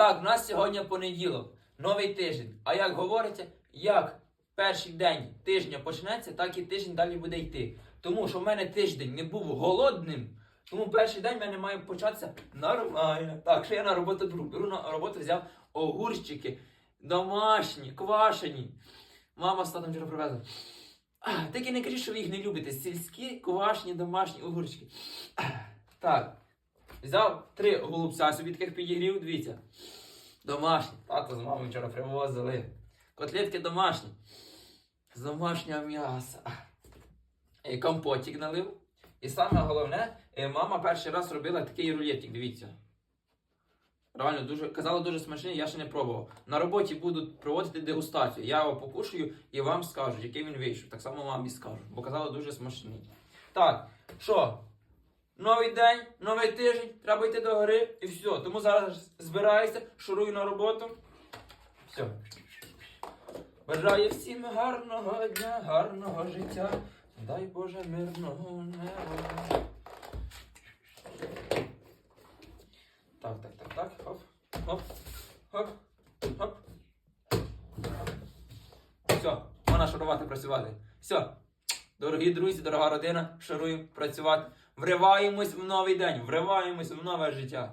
Так, у нас сьогодні понеділок, новий тиждень. А як говориться, як перший день тижня почнеться, так і тиждень далі буде йти. Тому що в мене тиждень не був голодним, тому перший день в мене має початися нормально. Так, що я на роботу беру? Беру на роботу, взяв огурчики, домашні, квашені. Мама з татом вчора привезла. Так не кажіть, що ви їх не любите. Сільські, квашні, домашні огурчики. Так. Взяв три голубця собі таких підігрів, дивіться. Домашні. Тато з мамою вчора привозили. Котлетки домашні. З домашнього м'яса. І компотик налив. І саме головне, е, мама перший раз робила такий рулетик, дивіться. Реально дуже казала дуже смачний, я ще не пробував. На роботі будуть проводити дегустацію. Я його покушаю і вам скажу, який він вийшов. Так само мамі скажу, бо казала дуже смачний. Так, що? Новий день, новий тиждень, треба йти до гори і все. Тому зараз збираюся, шурую на роботу. Все. Бажаю всім гарного дня, гарного життя. Дай Боже мирного неба. Так, так, так, так. Хоп, хоп, хоп, хоп. Все, можна шарувати, працювати. Все. Дорогі друзі, дорога родина, шарую працювати. Вриваємось в новий день, вриваємось в нове життя.